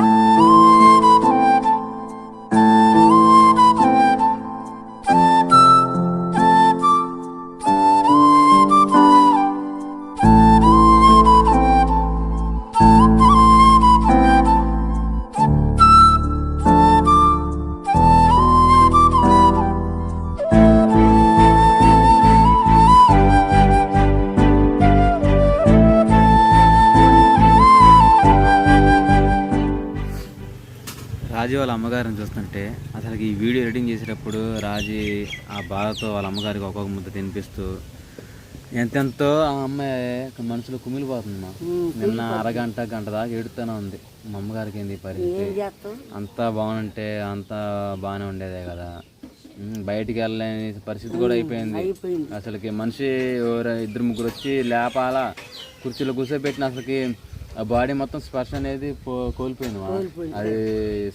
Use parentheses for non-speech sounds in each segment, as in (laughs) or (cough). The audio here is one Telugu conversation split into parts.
రాజీ బాధతో వాళ్ళ అమ్మగారికి ఒక్కొక్క ముద్ద తినిపిస్తూ ఎంతెంతో ఆ అమ్మాయి మనసులో కుమిలిపోతుంది మా నిన్న అరగంట గంట దాకా ఏడుతూనే ఉంది. మా అమ్మగారికి ఏంది పరిస్థితి? అంతా బాగుంటే అంతా బాగానే ఉండేదే కదా. బయటికి వెళ్ళలేని పరిస్థితి కూడా అయిపోయింది. అయిపోయింది. అసలుకి మనిషి ఎవరో ఇద్దరు ముగ్గురు వచ్చి లేపాలా? కుర్చీలో కూర్చోబెట్టిన అసలుకి ఆ బాడీ మొత్తం స్పర్శ అనేది కోల్పోయింది. అది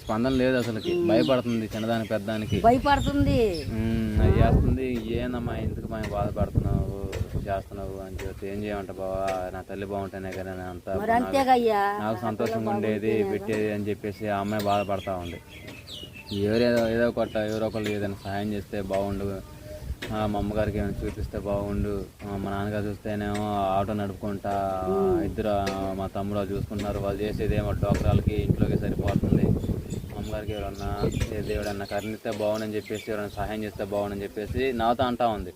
స్పందన లేదు అసలుకి. భయపడుతుంది చిన్నదానికి పెద్దదానికి. భయపడుతుంది. అది చేస్తుంది. ఏందమ్మా ఎందుకు మేము బాధపడుతున్నావు? చేస్తున్నావు అని చెప్పి ఏం చేయమంట బావా? నా తల్లి బాగుంటేనే కదా అంతా నాకు సంతోషంగా ఉండేది పెట్టేది అని చెప్పేసి ఆ అమ్మాయి బాధపడతా ఉంది. ఎవరేదో ఏదో కొట్ట ఎవరో ఒకళ్ళు ఏదైనా సహాయం చేస్తే బాగుండు. మా అమ్మగారికి ఏమైనా చూపిస్తే బాగుండు. మా నాన్నగారు చూస్తేనేమో ఆటో నడుపుకుంటా ఇద్దరు మా తమ్ముడు చూసుకుంటున్నారు. వాళ్ళు చేసేది ఏమో డోకరాలకి ఇంట్లోకి సరిపోతుంది. అమ్మగారికి ఎవరన్నా దేవుడన్నా కరుణిస్తే బాగుండని చెప్పేసి ఎవరైనా సహాయం చేస్తే బాగుండని చెప్పేసి నాతో అంటా ఉంది.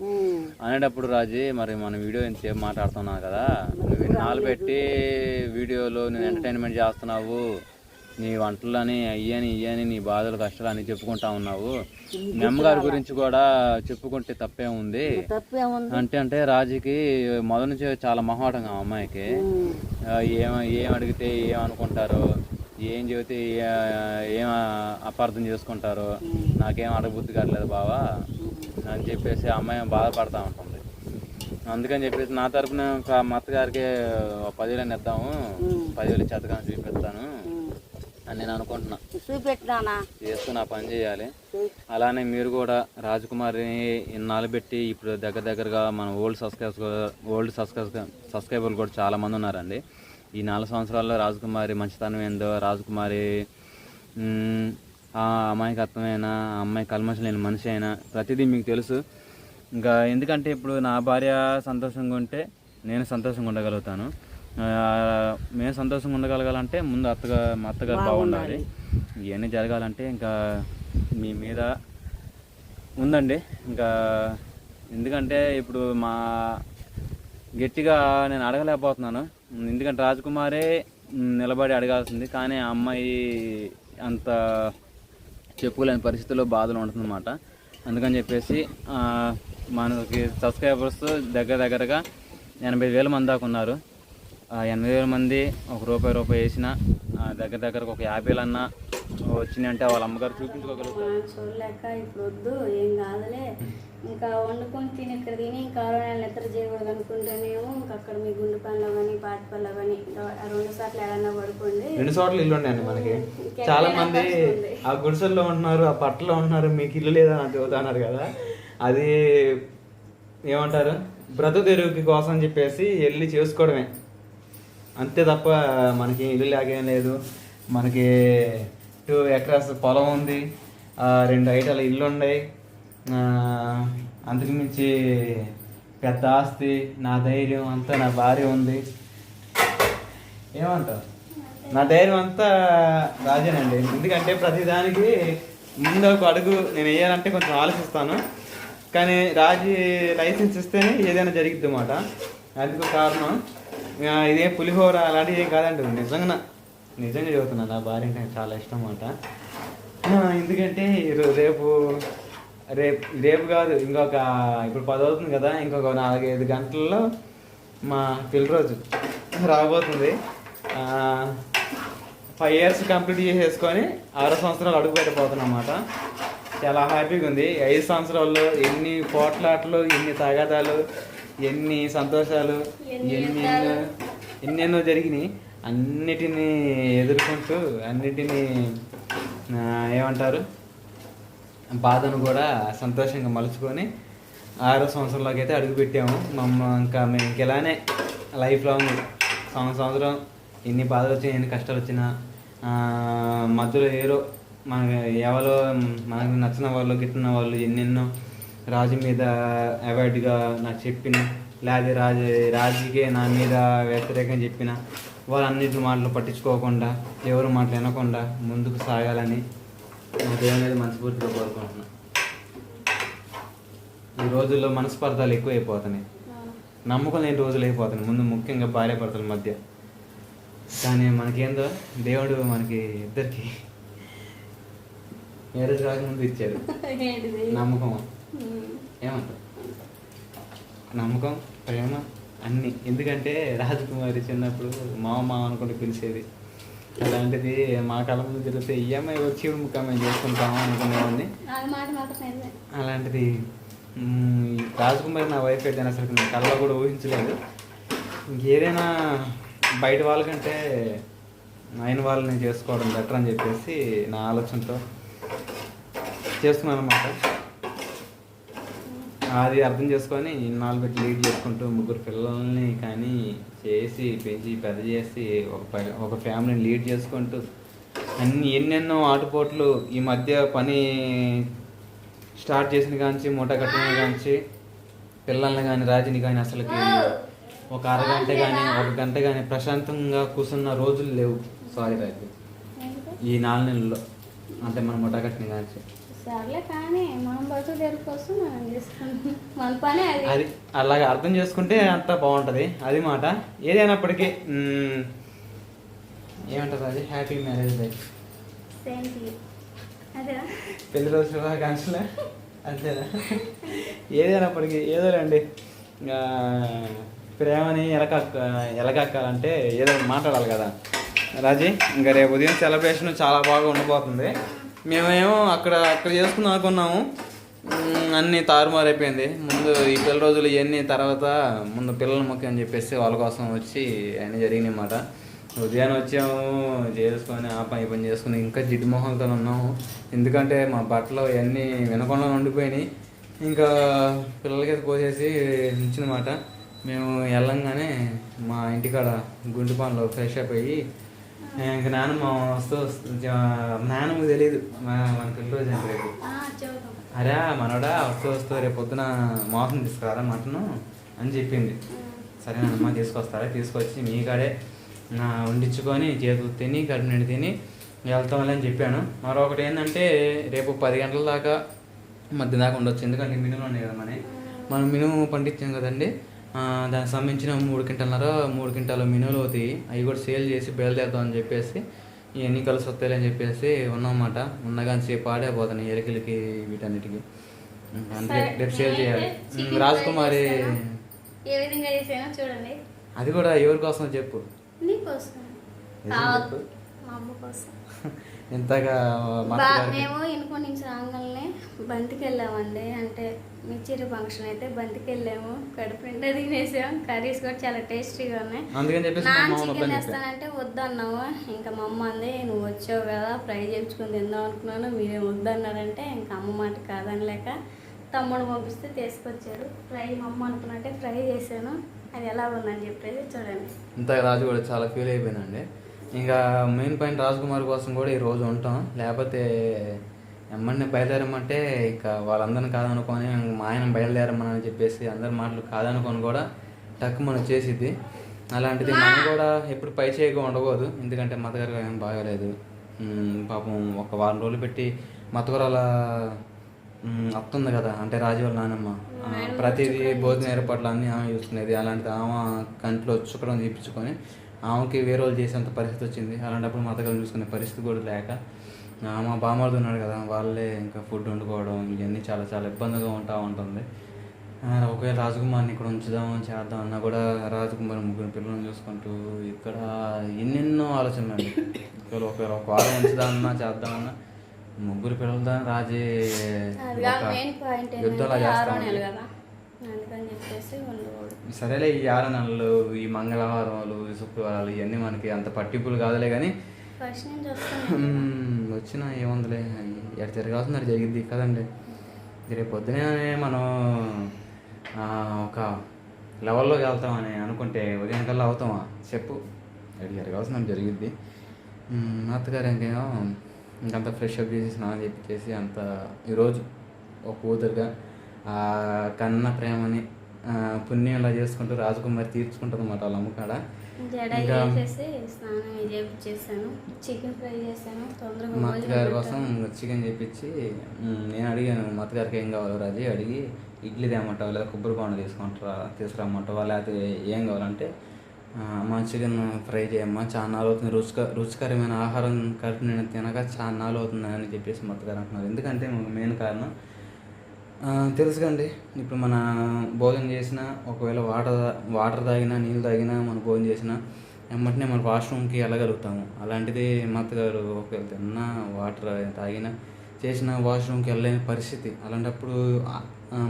అనేటప్పుడు రాజీ మరి మన వీడియో ఇంతసేపు మాట్లాడుతున్నావు కదా నువ్వు ఇన్నాళ్ళు పెట్టి వీడియోలో నేను ఎంటర్టైన్మెంట్ చేస్తున్నావు. నీ వంటలని అయ్యని ఇయ్యని నీ బాధలు కష్టాలు అని చెప్పుకుంటా ఉన్నావు. మీ అమ్మగారి గురించి కూడా చెప్పుకుంటే తప్పే ఉంది. అంటే అంటే రాజుకి మొదటి నుంచి చాలా మొహమాటంగా ఆ అమ్మాయికి. ఏం ఏం అడిగితే ఏం అనుకుంటారో? ఏం చెబితే ఏ- అపార్థం చేసుకుంటారో? నాకేం అడగబుద్ధి కావట్లేదు బావా. అని చెప్పేసి అమ్మాయి బాధపడతా ఉంటుంది. అందుకని చెప్పేసి నా తరపున మా అత్తగారికి పదివేలు ఇద్దాము. పదివేలు ఉమ్. అని నేను అనుకుంటున్నా. చూపెట్టినానా? చేస్తూ నా పని చేయాలి. అలానే మీరు కూడా రాజకుమారిని ఇన్నాళ్ళు పెట్టి ఇప్పుడు దగ్గర దగ్గరగా మన ఓల్డ్ సబ్స్క్రైబర్స్ ఓల్డ్ సబ్స్క్రైబ్ సబ్స్క్రైబర్లు కూడా చాలా మంది ఉన్నారండి. ఈ నాలుగు సంవత్సరాల్లో రాజకుమారి మంచితనం ఏందో రాజకుమారి ఆ అమాయకత్వమైన ఆ అమ్మాయి కల్మషం లేని మనిషి అయినా ప్రతిదీ మీకు తెలుసు. ఇంకా ఎందుకంటే ఇప్పుడు నా భార్య సంతోషంగా ఉంటే నేను సంతోషంగా ఉండగలుగుతాను. మేము సంతోషంగా ఉండగలగాలంటే ముందు అత్తగా మా అత్తగారు బాగుండాలి. ఇవన్నీ జరగాలంటే ఇంకా మీ మీద ఉందండి. ఇంకా ఎందుకంటే ఇప్పుడు మా గట్టిగా నేను అడగలేకపోతున్నాను. ఎందుకంటే రాజకుమారే నిలబడి అడగాల్సింది. కానీ ఆ అమ్మాయి అంత చెప్పుకోలేని పరిస్థితుల్లో బాధలు ఉంటుందన్నమాట. అందుకని చెప్పేసి మనకి సబ్స్క్రైబర్స్ దగ్గర దగ్గరగా ఎనభై వేల మంది దాకా ఉన్నారు. ఆ ఎనభై వేల మంది ఒక రూపాయి రూపాయి వేసిన ఆ, దగ్గర దగ్గరకు ఒక యాభై వేలన్నా వచ్చినాయి అంటే వాళ్ళ అమ్మగారు చూపించుకోగలుగుతారు. చూడలేక ఇప్పుడు వద్దు ఏం కాదులే. ఇంకా వండుకొని తిని ఇక్కడ తిని ఇంకా ఆరో నెలలు నిద్ర చేయకూడదు అనుకుంటేనేమో ఇంకా అక్కడ మీ గుండె పనిలో కానీ పాటి పనిలో కానీ రెండు సార్లు ఎక్కడన్నా పడుకోండి. రెండు చోట్ల ఇల్లు ఉన్నాయండి మనకి. చాలా మంది ఆ గుడిసెల్లో ఉంటున్నారు ఆ పట్టలో ఉంటున్నారు మీకు ఇల్లు లేదా అని చెబుతున్నారు కదా. అది ఏమంటారు? బ్రతుకు తెరువుకి కోసం అని చెప్పేసి వెళ్ళి చేసుకోవడమే. అంతే తప్ప మనకి ఇల్లు లాగేం లేదు. మనకి టూ ఎకరాస్ పొలం ఉంది. ఆ, రెండు ఐటాల ఇల్లు ఉన్నాయి. అంతకుమించి పెద్ద ఆస్తి నా ధైర్యం అంతా నా భార్య ఉంది. ఏమంటావు? నా ధైర్యం అంతా రాజేనండి. ఎందుకంటే ప్రతిదానికి ముందు ఒక అడుగు నేను వేయాలంటే కొంచెం ఆలోచిస్తాను. కానీ రాజీ లైసెన్స్ ఇస్తేనే ఏదైనా జరిగిద్ది అన్నమాట అందుకు కారణం. ఇదే పులిహోర అలాంటివి ఏం కాదండి. నిజంగా నిజంగా చెబుతున్నాను నా భార్య అంటే నాకు చాలా ఇష్టం అన్నమాట. ఎందుకంటే రేపు రేపు రేపు కాదు ఇంకొక ఇప్పుడు పది అవుతుంది కదా ఇంకొక నాలుగైదు గంటల్లో మా పెళ్ళి రోజు రాబోతుంది ఫైవ్ ఇయర్స్ కంప్లీట్ చేసేసుకొని ఆరో సంవత్సరాలు అడుగు పెట్టబోతున్నాం అన్నమాట. చాలా హ్యాపీగా ఉంది. ఐదు సంవత్సరాల్లో ఎన్ని పోట్లాటలు ఎన్ని తగాదాలు ఎన్ని సంతోషాలు ఎన్ని ఎన్నెన్నో జరిగినాయి. అన్నిటినీ ఎదుర్కొంటూ అన్నిటినీ ఏమంటారు? బాధను కూడా సంతోషంగా మలుచుకొని ఆరో సంవత్సరంలోకి అయితే అడుగు పెట్టాము మమ్మ ఇంకా మేము ఇంకెలానే లైఫ్ లాంగ్ సంవత్సరం సంవత్సరం ఎన్ని బాధలు వచ్చినా ఎన్ని కష్టాలు వచ్చినా మధ్యలో ఏరో మనకి ఎవరో మనకు నచ్చిన వాళ్ళు గిట్టిన వాళ్ళు ఎన్నెన్నో రాజు మీద అవాయిడ్గా నాకు చెప్పిన లేదా రాజు రాజుకే నా మీద వ్యతిరేకం చెప్పిన వాళ్ళన్నిటి మాటలు పట్టించుకోకుండా ఎవరు మాటలు వినకుండా ముందుకు సాగాలని నా దేవుని మీద మనస్ఫూర్తిగా కోరుకుంటున్నాను ఈ రోజుల్లో మనస్పర్ధాలు ఎక్కువైపోతున్నాయి. నమ్మకం లేని రోజులు అయిపోతున్నాయి. ముందు ముఖ్యంగా భార్య భర్తల మధ్య. కానీ మనకేందో దేవుడు మనకి ఇద్దరికి మ్యారేజ్ కాకముందు ఇచ్చాడు. నమ్మకం. ఏమంటారు నమ్మకం ప్రేమ అన్నీ. ఎందుకంటే రాజకుమారి చిన్నప్పుడు మామ మామ అనుకుంటే పిలిచేది. అలాంటిది మా కళ్ళ ముందు తిరిగితే ఈఎంఐ వచ్చి ముక్క మేము చేసుకుంటాము అనుకునేవాడిని. అలాంటిది రాజకుమారి నా వైఫ్ అయితే అసలు నా కళ్ళలో కూడా ఊహించలేదు. ఇంకేదైనా బయట వాళ్ళకంటే అయిన వాళ్ళని చేసుకోవడం బెటర్ అని చెప్పేసి నా ఆలోచనతో చేస్తున్నాను అనమాట అది అర్థం చేసుకొని ఇన్నాళ్ళు పెట్టి లీడ్ చేసుకుంటూ ముగ్గురు పిల్లల్ని కానీ చేసి పెంచి పెద్ద చేసి ఒక ప- ఒక ఫ్యామిలీని లీడ్ చేసుకుంటూ అన్ని ఎన్నెన్నో ఆటుపోట్లు ఈ మధ్య పని స్టార్ట్ చేసిన కాంచి మూట కట్టిన కాంచి పిల్లల్ని కానీ రాజుని కానీ అసలుకి ఒక అరగంట కానీ ఒక గంట కానీ ప్రశాంతంగా కూర్చున్న రోజులు లేవు. సారీ రాజు. ఈ నాలుగు నెలల్లో అంటే మనం ముఠా కట్టిన కాంచి. సర్లే కానీ మనం బతుకు తెరువు కోసం మనం చేసుకుంటాం? మన పని అది. అది అలాగ అర్థం చేసుకుంటే అంతా బాగుంటుంది. అది మాట. ఏదైనప్పటికీ మ్మ్, ఏమంటారు అది? Happy marriage life. అదేనా పెళ్ళి రోజు శుభాకాంక్షలు. అంతేనా? ఏదైనప్పటికీ ఏదోలేండి ఇంకా ప్రేమని ఎలకక్క ఎలకక్కాలంటే ఏదో ఒకటి మాట్లాడాలి కదా. రాజీ ఇంకా రేపు ఉదయం సెలబ్రేషన్ చాలా బాగా ఉండిపోతుంది. మేమేమో అక్కడ అక్కడ చేసుకుందాం అనుకున్నాము. అన్నీ తారుమారైపోయింది. ముందు ఈ పిల్ల రోజులు ఇవన్నీ తర్వాత ముందు పిల్లల ముఖ్యం అని చెప్పేసి వాళ్ళ కోసం వచ్చి అన్నీ జరిగినాయి అన్నమాట. ఉదయాన్నే వచ్చాము చేసుకొని ఆ పని పని చేసుకుని ఇంకా జిడ్డు మొహంతో ఉన్నాము. ఎందుకంటే మా బట్టలు ఇవన్నీ వినకుండా ఉండిపోయినాయి. ఇంకా పిల్లలకి అది కోసేసి ఇచ్చిందన్నమాట మేము వెళ్ళంగానే మా ఇంటికాడ గుండు పనులు ఫ్రెష్ అప్ అయ్యి ఇంకా నాన్నమ్మ వస్తూ వస్తూ- నాన్నమ్మకి తెలియదు మన పిల్ల రోజు రేపు అరే మనోడా వస్తూ వస్తూ రేపు పొద్దున మోసం తీసుకురారా మటను అని చెప్పింది. సరేనమ్మా తీసుకొస్తారా? తీసుకొచ్చి మీ కాడే నా వండించుకొని చేతులు తిని కడుపు నిండి తిని వెళ్తామని అని చెప్పాను. మరొకటి ఏంటంటే రేపు పది గంటల దాకా మధ్య దాకా ఉండొచ్చు. ఎందుకంటే మినుములు ఉన్నాయి కదా మన. మనం మినుము పండించాం కదండి. దానికి సంబంధించిన మూడు క్వింటాలన్నర మూడు క్వింటాల మినుములు అవుతాయి. అవి కూడా సేల్ చేసి బయలుదేరుతాం అని చెప్పేసి ఇవన్నీ కలిసి వస్తాయి అని చెప్పేసి ఉన్నమాట ఉన్నగాని సేపు ఆడైపోతున్నాయి ఎలికలకి వీటన్నిటికి. సరే, రేపు సేల్ చేయాలి. రాజకుమారి ఫ్రై చేస్తాను. ఏ విధంగా చేసానో చూడండి. అది కూడా ఎవరి కోసం. (laughs) చెప్పు మాట్లాడారు? మేము ఇనుకో నుంచి రాగానే బంతికి వెళ్ళామండి. అంటే మిర్చిరి ఫంక్షన్ అయితే బంతికి వెళ్ళాము కడుపు నిండా తినేసాం. కర్రీస్ కూడా చాలా టేస్టీగా ఉన్నాయి. అందుకని చెప్పేసి మా నాన్న మామ చికెన్ వేస్తానంటే వద్దన్నావు. ఇంకా మా అమ్మ అంది నువ్వు వచ్చావు కదా ఫ్రై చేయించుకొని తిందాం అనుకున్నాను. మీరే వద్దన్నారంటే ఇంకా అమ్మ మాట కాదనలేక తమ్ముడు పంపిస్తే తీసుకొచ్చారు. ఫ్రై మా అమ్మ అనుకున్నట్టే ఫ్రై చేశాను. అది ఎలా ఉందని చెప్పేసి చూడండి. ఇంత రాజు కూడా చాలా ఫీల్ అయిపోయినండి ఇంకా మెయిన్ పాయింట్ రాజకుమార్ కోసం కూడా ఈ రోజు ఉంటాం. లేకపోతే ఎమ్మడిని బయలుదేరమంటే ఇక వాళ్ళందరిని కాదనుకొని మా ఆయన బయలుదేరమని చెప్పేసి అందరి మాటలు కాదనుకొని కూడా టక్ మనం చేసిద్ది. అలాంటిది మనం కూడా ఎప్పుడు పై చేయగా ఉండకూడదు. ఎందుకంటే మతగారు ఏం బాగాలేదు. పాపం ఒక వారం రోజులు పెట్టి మతగురాల అత్తుంది కదా. అంటే రాజు వాళ్ళ నానమ్మ ప్రతిదీ భోజన ఏర్పాట్లు అన్నీ ఆమె చూసుకునేది. అలాంటిది ఆమె కంట్లో చుక్కడం తీపించుకొని ఆమెకి వేరే వాళ్ళు చేసేంత పరిస్థితి వచ్చింది. అలాంటప్పుడు మతగారు చూసుకునే పరిస్థితి కూడా లేక మా బామ్మర్ది ఉన్నాడు కదా వాళ్ళే ఇంకా ఫుడ్ వండుకోవడం ఇవన్నీ చాలా చాలా ఇబ్బందిగా ఉంటా ఉంటుంది. ఒకవేళ రాజకుమార్ని ఇక్కడ ఉంచుదాం చేద్దాం అన్నా కూడా రాజకుమారి ముగ్గురు పిల్లల్ని చూసుకుంటూ ఇక్కడ ఎన్నెన్నో ఆలోచనలు అండి. ఒకవేళ ఒకవేళ ఒక వారం ఉంచుదామన్నా చేద్దామన్నా ముగ్గురు పిల్లలతో రాజే యుద్ధంలా చేస్తాం సరేలే ఈ ఆరు నెలలు ఈ మంగళవారాలు ఈ శుక్రవారాలు ఇవన్నీ మనకి అంత పట్టింపులు కాదులే కానీ వచ్చిన ఏముందిలే. ఎక్కడ జరగాల్సింది జరిగింది కదండి. రేపు పొద్దునే మనం ఒక లెవెల్లోకి వెళ్తామని అనుకుంటే ఉదయం కల్లా అవుతామా? చెప్పు. ఎక్కడ జరగాల్సింది జరిగిద్ది. మా అత్తగారు ఇంకేమో ఇంకంత ఫ్రెష్ అప్ చేసి స్నానం చేసి అంత ఈరోజు ఒక కూతురుగా కన్న ప్రేమని పుణ్యం పుణ్యంలా చేసుకుంటూ రాజకుమారి తీర్చుకుంటుంది అన్నమాట వాళ్ళ అమ్మకాడ జడ ఇంకా వేసేసి స్నానం చేపించేసాను చికెన్ ఫ్రై చేశాను. తొందరగా మా అత్తగారి కోసం. చికెన్ చేపించి నేను అడిగాను మా అత్తగారికి ఏం కావాలో రాజీ అడిగి ఇడ్లీ తేమంటావా లేదా కొబ్బరి బొండ తీసుకుంటారా తీసుకురమ్మంటావా లేకపోతే ఏం కావాలంటే "ఆ, అమ్మ చికెన్ ఫ్రై చేయమ్మా చాలా నాలు అవుతుంది. రుచిక రుచికరమైన ఆహారం కడుపు నేను తినక చాలా నాలు అవుతుంది అని చెప్పేసి మా అత్తగారు అంటున్నారు. ఎందుకంటే మెయిన్ కారణం తెలుసుకండి. ఇప్పుడు మన భోజనం చేసినా ఒకవేళ వాటర్ వాటర్ తాగినా నీళ్ళు తాగినా మనం భోజనం చేసినా వెంటనే మన వాష్రూమ్కి వెళ్ళగలుగుతాము. అలాంటిది మా అత్తగారు ఒకవేళ తిన్నా వాటర్ తాగినా చేసిన వాష్రూమ్కి వెళ్ళలేని పరిస్థితి. అలాంటప్పుడు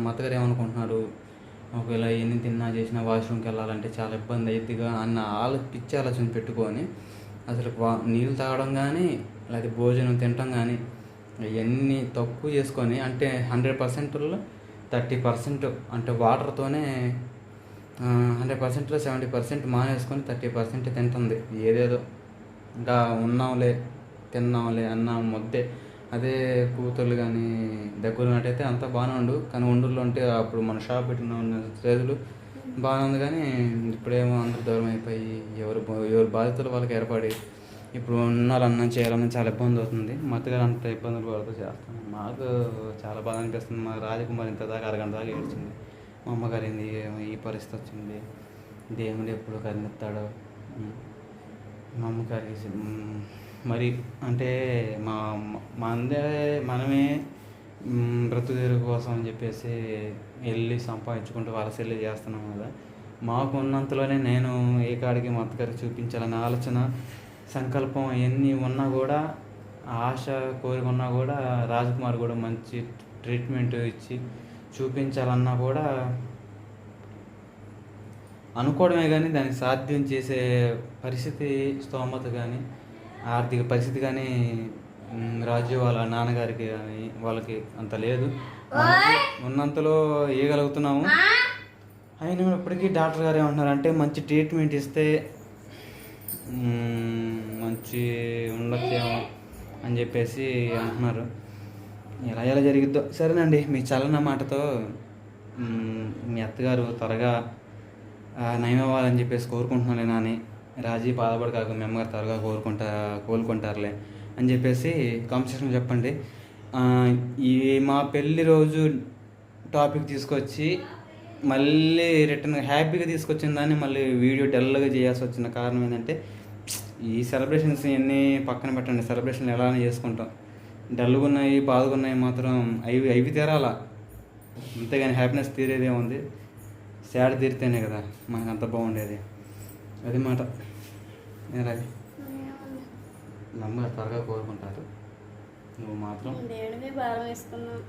మతగారు ఏమనుకుంటున్నారు? ఒకవేళ ఎన్ని తిన్నా చేసినా వాష్రూమ్కి వెళ్ళాలంటే చాలా ఇబ్బంది అవుతుందిగా అన్న ఆలో పిచ్చి ఆలోచన పెట్టుకొని అసలు వా నీళ్ళు తాగడం కానీ లేకపోతే భోజనం తినటం కానీ ఇవన్నీ తక్కువ చేసుకొని అంటే హండ్రెడ్ పర్సెంట్లో థర్టీ పర్సెంట్ అంటే వాటర్తోనే హండ్రెడ్ పర్సెంట్లో సెవెంటీ పర్సెంట్ మానేసుకొని థర్టీ పర్సెంట్ తింటుంది. ఏదేదో ఇంకా ఉన్నాంలే తిన్నాంలే అన్న మొద్దే. అదే కూతుర్లు కానీ దగ్గర ఉన్నట్టయితే అంతా బాగానే ఉండు. కానీ ఉండూరులో ఉంటే అప్పుడు మన షాప్ పెట్టిన రోజులు బాగానే ఉంది కానీ ఇప్పుడేమో అందరూ దూరం అయిపోయి ఎవరు ఎవరు బాధ్యతలు వాళ్ళకి ఏర్పడి ఇప్పుడు ఉన్నారన్నా చేయాలన్నా చాలా ఇబ్బంది అవుతుంది. మా అంత ఇబ్బందులు పడుతూ చేస్తాను మాకు చాలా బాధ అనిపిస్తుంది. మా రాజకుమారి ఇంత దాకా అరగంట దాకా ఏడ్చింది. మా అమ్మగారు ఏంది? ఈ పరిస్థితి వచ్చింది. దేవుడు ఎప్పుడు కరుణిస్తాడో. మా అమ్మగారికి మరి అంటే మా మా మనమే బ్రతుదేరు కోసం అని చెప్పేసి వెళ్ళి సంపాదించుకుంటూ వలసెళ్ళి చేస్తున్నాం కదా. మాకు ఉన్నంతలోనే నేను ఏ కాడికి మా అత్తగారికి చూపించాలనే ఆలోచన సంకల్పం ఎన్ని ఉన్నా కూడా ఆశ కోరిక ఉన్నా కూడా రాజకుమార్ కూడా మంచి ట్రీట్మెంట్ ఇచ్చి చూపించాలన్నా కూడా అనుకోవడమే కానీ దానికి సాధ్యం చేసే పరిస్థితి స్తోమత కానీ ఆర్థిక పరిస్థితి కానీ రాజు వాళ్ళ నాన్నగారికి కానీ వాళ్ళకి అంత లేదు. ఉన్నంతలో ఇవ్వగలుగుతున్నాము అయినా ఇప్పటికీ డాక్టర్ గారు ఏమంటున్నారంటే మంచి ట్రీట్మెంట్ ఇస్తే మంచి ఉండొచ్చేమో అని చెప్పేసి అంటున్నారు. ఎలా ఎలా జరిగిద్దో. సరేనండి మీ చలన మాటతో మీ అత్తగారు త్వరగా ఆ, నయం అవ్వాలని చెప్పేసి కోరుకుంటున్నాను నాని. రాజీ బాధపడి కాక మీ అమ్మగారు త్వరగా కోరుకుంటా కోలుకుంటారులే అని చెప్పేసి కాంపిటీషన్ చెప్పండి. ఈ మా పెళ్ళి రోజు టాపిక్ తీసుకొచ్చి మళ్ళీ రిటర్న్ హ్యాపీగా తీసుకొచ్చిన దాన్ని మళ్ళీ వీడియో డల్గా చేయాల్సి వచ్చిన కారణం ఏంటంటే ఈ సెలబ్రేషన్స్ ఇవన్నీ పక్కన పెట్టండి. సెలబ్రేషన్లు ఎలానే చేసుకుంటాం. డల్గా ఉన్నాయి బాధగా ఉన్నాయి మాత్రం అవి అవి తీరాలా? అంతేగాని హ్యాపీనెస్ తీరేదే ఉంది. సాడ్ తీరితేనే కదా మనకు అంత బాగుండేది. అది మాట. ఏరా నమ్మగా త్వరగా కోరుకుంటారు. నువ్వు మాత్రం దేవుడిని భారం వేసుకున్నాం.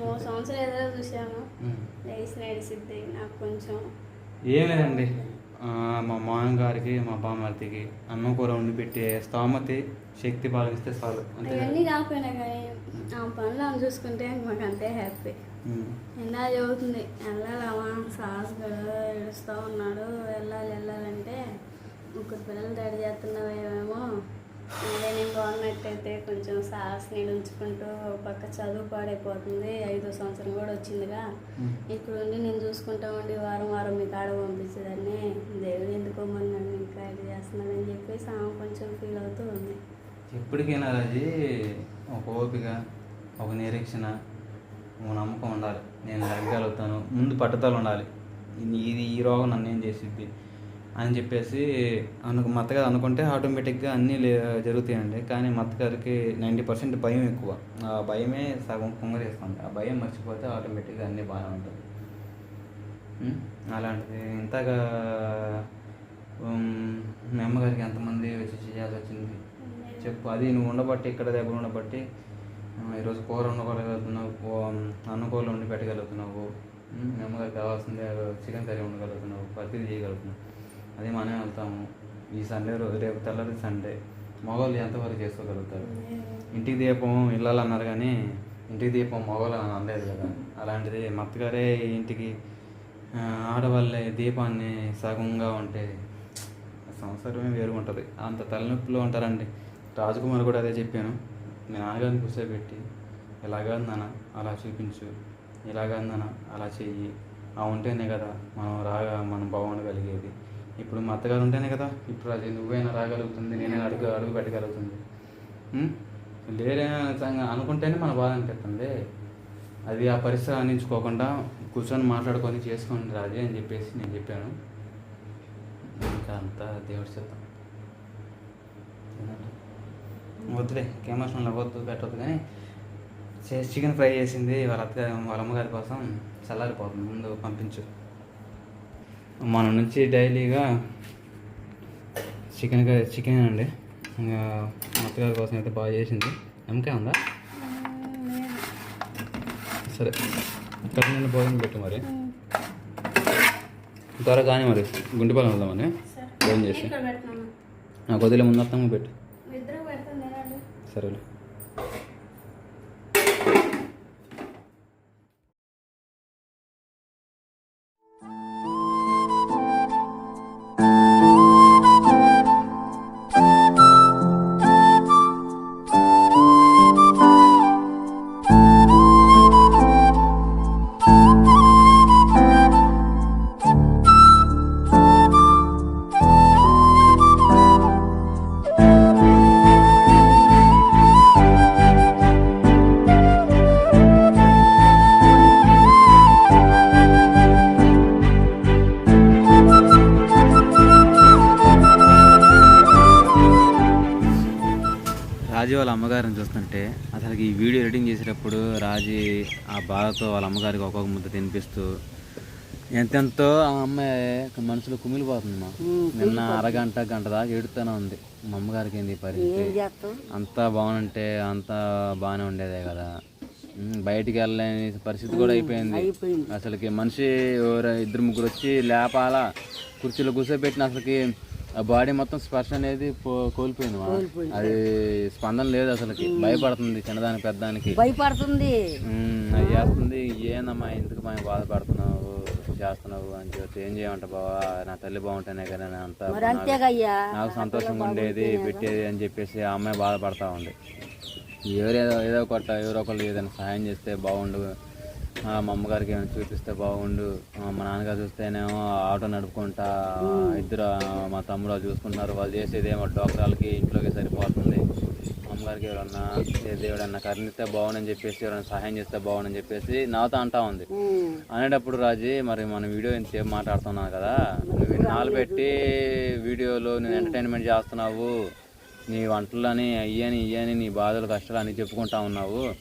మూడు సంవత్సరాలు ఎదురు ఉమ్. లేచి నాకు కొంచెం ఏం లేదండి. మా మామయ్య గారికి మా బామ్మర్తికి అన్నం కూర వండి పెట్టే స్తోమతి శక్తి పాలిస్తే చాలు? అవన్నీ కాకపోయినా కానీ ఆ పనులు ఆమె చూసుకుంటే మాకు అంతే హ్యాపీ. ఎందా చదువుతుంది వెళ్ళాలమ్మా సాస్ ఏడుస్తూ ఉన్నాడు. వెళ్ళాలి వెళ్ళాలంటే ముగ్గురు పిల్లలు తడి చేస్తున్నావేమో. నేను గవర్నమెంట్ అయితే కొంచెం నేను ఉంచుకుంటూ పక్క చదువు పాడైపోతుంది. ఐదో సంవత్సరం కూడా వచ్చిందిగా. ఇక్కడ ఉండి నేను చూసుకుంటా ఉండి వారం వారం మీ కాడ పంపించేదాన్ని. దేవుడు ఎందుకో నన్ను ఇంకా ఇది చేస్తున్నాడని చెప్పేసి ఆమె కొంచెం ఫీల్ అవుతూ ఉంది. ఎప్పటికైనా రాజీ ఒక ఓపిక ఒక నిరీక్షణ ఒక నమ్మకం ఉండాలి. నేను తగ్గగలుగుతాను ముందు పట్టుదల ఉండాలి. ఇది- ఇది ఈ రోగం నన్ను ఏం చేసిద్ది? అని చెప్పేసి అను మత్తగారు అనుకుంటే ఆటోమేటిక్గా అన్నీ లే జరుగుతాయండి. కానీ మత్తగారికి నైంటీ పర్సెంట్ భయం ఎక్కువ. ఆ భయమే సగం కుంగరేస్తుంది ఆ భయం మర్చిపోతే ఆటోమేటిక్గా అన్నీ బాగానే ఉంటుంది అలాంటిది. ఇంతగా మీ అమ్మగారికి ఎంతమంది వచ్చి చేయాల్సి వచ్చింది? చెప్పు. అది నువ్వు ఉండబట్టి ఇక్కడ దగ్గర ఉండబట్టి ఈరోజు కూర వండుకోగలుగుతున్నావు అన్న కూరలు వండి పెట్టగలుగుతున్నావు మీ అమ్మగారికి కావాల్సిందే చికెన్ కర్రీ వండగలుగుతున్నావు ప్రతిదీ చేయగలుగుతున్నావు. అదే మనమే వెళ్తాము. ఈ సండే రోజు రేపు తెల్లరి సండే. మగవాళ్ళు ఎంతవరకు చేసుకోగలుగుతారు? ఇంటికి దీపం ఇళ్ళాలు అన్నారు కానీ ఇంటికి దీపం మగవాళ్ళు అని అనలేదు కదా. అలాంటిది మత్తగారే ఇంటికి ఆడవాళ్ళే దీపాన్ని సగంగా ఉంటే సంవత్సరమే వేరు ఉంటుంది అంత తలనొప్పిలో ఉంటారండి. రాజకుమార్ కూడా అదే చెప్పాను. మీ నాన్నగారిని కూర్చోబెట్టి ఇలాగా నాన్న అలా చూపించు. ఇలాగా నాన్న అలా చెయ్యి. ఆ ఉంటేనే కదా మనం రాగా మనం బాగుండగలిగేది. ఇప్పుడు మా అత్తగారు ఉంటేనే కదా ఇప్పుడు అది నువ్వైనా రాగలుగుతుంది నేనైనా అడుగు అడుగు పెట్టగలుగుతుంది. లేదైనా లేరే అనుకుంటేనే మన బాధ అనిపిస్తుంది. అది ఆ పరిస్థితి అందించుకోకుండా కూర్చొని మాట్లాడుకొని చేసుకోండి రాజే అని చెప్పేసి నేను చెప్పాను. ఇంకా అంతా దేవుడి చెప్తాం వద్దులే కేమాసం వద్దు పెట్టవద్దు కానీ చికెన్ ఫ్రై చేసింది వాళ్ళ అత్తగారి వాళ్ళ అమ్మగారి కోసం చల్లారిపోతుంది ముందు పంపించు. మన నుంచి డైలీగా చికెన్ చికెన్ అండి. ఇంకా మా అత్తగారి కోసం అయితే బాగా చేసింది. నమ్మకాయ ఉందా? సరే. ఇక్కడ నుండి భోజనం పెట్టు మరి. త్వరగా కానీ మరి. గుంటిపాలెం వెళ్దామని భోజనం చేసి. ఇక్కడ పెడుతున్నాను నాకు వదిలే ముందు అత్తమ్మ పెట్టు. ఇద్దరు పెడుతుంది తినండి సరేలే. అమ్మగారిని చూస్తుంటే అసలు ఈ వీడియో ఎడిటింగ్ చేసేటప్పుడు రాజీ ఆ బాధతో వాళ్ళ అమ్మగారికి ఒక్కొక్క ముద్ద తినిపిస్తూ ఎంతెంతో ఆ అమ్మాయి మనసులో కుమిలిపోతుంది మా. నిన్న అరగంట గంట దాకా ఎడుతూనే ఉంది. మా అమ్మగారికి ఏంది పరిస్థితి? అంతా బాగుంటే అంతా బాగానే ఉండేదే కదా. బయటికి వెళ్ళలేని పరిస్థితి కూడా అయిపోయింది. అయిపోయింది. అసలుకి మనిషి ఎవరో ఇద్దరు ముగ్గురు వచ్చి లేపాలా కుర్చీలో కూర్చోబెట్టిన అసలుకి ఆ బాడీ మొత్తం స్పర్శ అనేది కోల్పోయింది. అది స్పందన లేదు అసలుకి. భయపడుతుంది చిన్నదానికి పెద్దదానికి. భయపడుతుంది. అది చేస్తుంది. ఏందమ్మా ఎందుకు మేము బాధపడుతున్నావు? చేస్తున్నావు? అని చెప్పి ఏం చేయమంట బావా? నా తల్లి బాగుంటేనే కదా అంతా నాకు సంతోషంగా ఉండేది పెట్టేది అని చెప్పేసి ఆ అమ్మాయి బాధపడతా ఉంది. ఎవరేదో ఏదో ఒకట ఎవరో ఒకళ్ళు ఏదైనా సహాయం చేస్తే బాగుండు. మా అమ్మగారికి ఏమైనా చూపిస్తే బాగుండు. మా నాన్నగారు చూస్తేనేమో ఆటో నడుపుకుంటా ఇద్దరు మా తమ్ముడు చూసుకుంటున్నారు. వాళ్ళు చేసేది ఏమో డాక్టర్లకి ఇంట్లోకి సరిపోతుంది. అమ్మగారికి ఎవరన్నా దేవుడన్నా కరుణిస్తే బాగుండని చెప్పేసి ఎవరైనా సహాయం చేస్తే బాగుండని చెప్పేసి నాతో అంటా ఉంది. అనేటప్పుడు రాజీ మరి మన వీడియో ఇంతసేపు మాట్లాడుతున్నావు కదా నువ్వు ఇన్నాళ్ళు పెట్టి వీడియోలో నేను ఎంటర్టైన్మెంట్ చేస్తున్నావు. నీ వంటలని అయ్యని ఇయ్యని నీ బాధలు కష్టాలు అని చెప్పుకుంటా ఉన్నావు.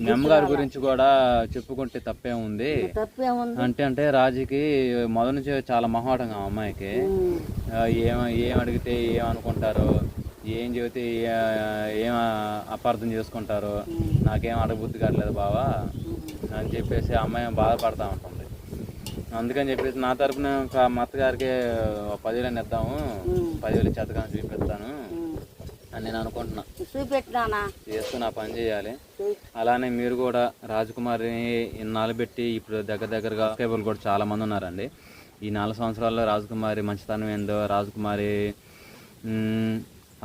మీ అమ్మగారి గురించి కూడా చెప్పుకుంటే తప్పే ఉంది. అంటే అంటే రాజుకి మొదటి నుంచి చాలా మొహమాటంగా ఆ అమ్మాయికి. ఏం ఏం అడిగితే ఏం అనుకుంటారో? ఏం చెబితే ఏ- అపార్థం చేసుకుంటారో? నాకేం అడగబుద్ధి కావట్లేదు బావా అని చెప్పేసి అమ్మాయి బాధపడతా ఉంటుంది. అందుకని చెప్పేసి నా తరపున మా అత్తగారికి పదివేలు ఇద్దాము. పదివేలు చేతకాని చూపిస్తాను. అని నేను అనుకుంటున్నా. చూపెట్టినానా? చేస్తూ నా పని చేయాలి. అలానే మీరు కూడా రాజకుమారిని ఇన్నాళ్ళు పెట్టి ఇప్పుడు దగ్గర దగ్గరగా సబ్స్క్రైబర్లు కూడా చాలా మంది ఉన్నారండి. ఈ నాలుగు సంవత్సరాల్లో రాజకుమారి మంచితనం ఏందో రాజకుమారి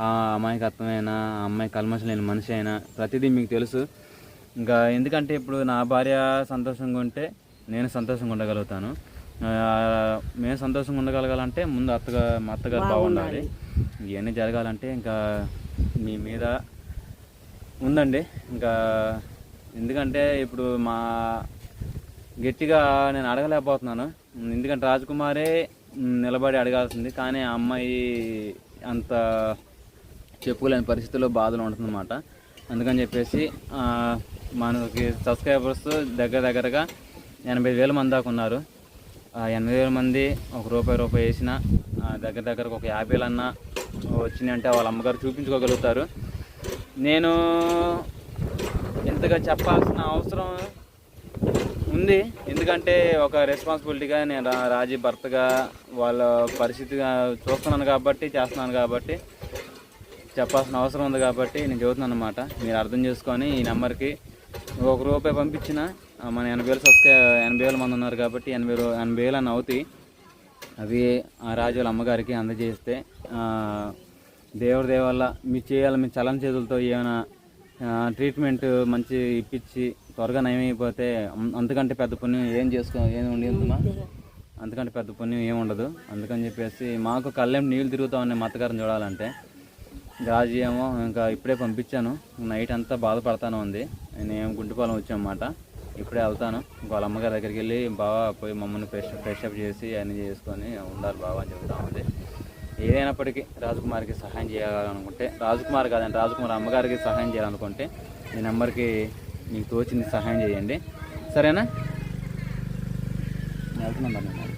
ఆ అమాయకత్వమైన ఆ అమ్మాయి కల్మషం లేని మనిషి అయినా ప్రతిదీ మీకు తెలుసు. ఇంకా ఎందుకంటే ఇప్పుడు నా భార్య సంతోషంగా ఉంటే నేను సంతోషంగా ఉండగలుగుతాను. మేము సంతోషంగా ఉండగలగాలంటే ముందు అత్తగా మా అత్తగారు బాగుండాలి. ఇవన్నీ జరగాలంటే ఇంకా మీ మీద ఉందండి. ఇంకా ఎందుకంటే ఇప్పుడు మా గట్టిగా నేను అడగలేకపోతున్నాను. ఎందుకంటే రాజకుమారే నిలబడి అడగాల్సింది. కానీ ఆ అమ్మాయి అంత చెప్పుకోలేని పరిస్థితుల్లో బాధలు ఉంటుందన్నమాట. అందుకని చెప్పేసి మనకి సబ్స్క్రైబర్స్ దగ్గర దగ్గరగా ఎనభై వేల మంది దాకా ఉన్నారు. ఎనభై వేల మంది ఒక రూపాయి రూపాయి వేసిన దగ్గర దగ్గరకు ఒక యాభై వేలన్నా వాళ్ళ అమ్మగారు చూపించుకోగలుగుతారు. నేను ఇంతగా చెప్పాల్సిన అవసరం ఉంది. ఎందుకంటే ఒక రెస్పాన్సిబిలిటీగా నేను రా- రాజీ భర్తగా వాళ్ళ పరిస్థితిగా చూస్తున్నాను కాబట్టి చేస్తున్నాను కాబట్టి చెప్పాల్సిన అవసరం ఉంది కాబట్టి నేను చెబుతున్నాను అనమాట మీరు అర్థం చేసుకొని ఈ నెంబర్కి ఒక రూపాయి పంపించిన మన ఎనభై వేలు సబ్స్క్రై ఎనభై వేల మంది ఉన్నారు కాబట్టి ఎనభై ఎనభై వేలు అని అవుతాయి. అవి ఆ రాజు వాళ్ళ అమ్మగారికి అందజేస్తే దేవుడి దయ మీరు చేయాలి మీ చలన చేతులతో ఏమైనా ట్రీట్మెంట్ మంచి ఇప్పించి త్వరగా నయమైపోతే అంతకంటే పెద్ద పుణ్యం ఏం చేసుకో ఏం ఉండేదమ్మా అంతకంటే పెద్ద పుణ్యం ఏం ఉండదు. అందుకని చెప్పేసి మాకు కళ్ళెం నీళ్ళు తిరుగుతా ఉన్నాయి మా చూడాలంటే రాజు ఏమో ఇంకా ఇప్పుడే పంపించాను. నైట్ అంతా బాధపడతాను ఉంది. నేను గుంటుపాలెం వచ్చామన్నమాట ఇప్పుడే వెళ్తాను. వాళ్ళ అమ్మగారి దగ్గరికి వెళ్ళి బాగా పోయి మమ్మల్ని ఫ్రెష్ ఫ్రెష్ అప్ చేసి అన్నీ చేసుకొని ఉండాలి బాగా అని చెబుతా ఉంది ఏదైనప్పటికీ రాజకుమార్కి సహాయం చేయాలనుకుంటే రాజకుమార్ కాదండి రాజకుమార్ అమ్మగారికి సహాయం చేయాలనుకుంటే ఈ నెంబర్కి మీకు తోచింది సహాయం చేయండి. సరేనా? వెళ్తున్నాను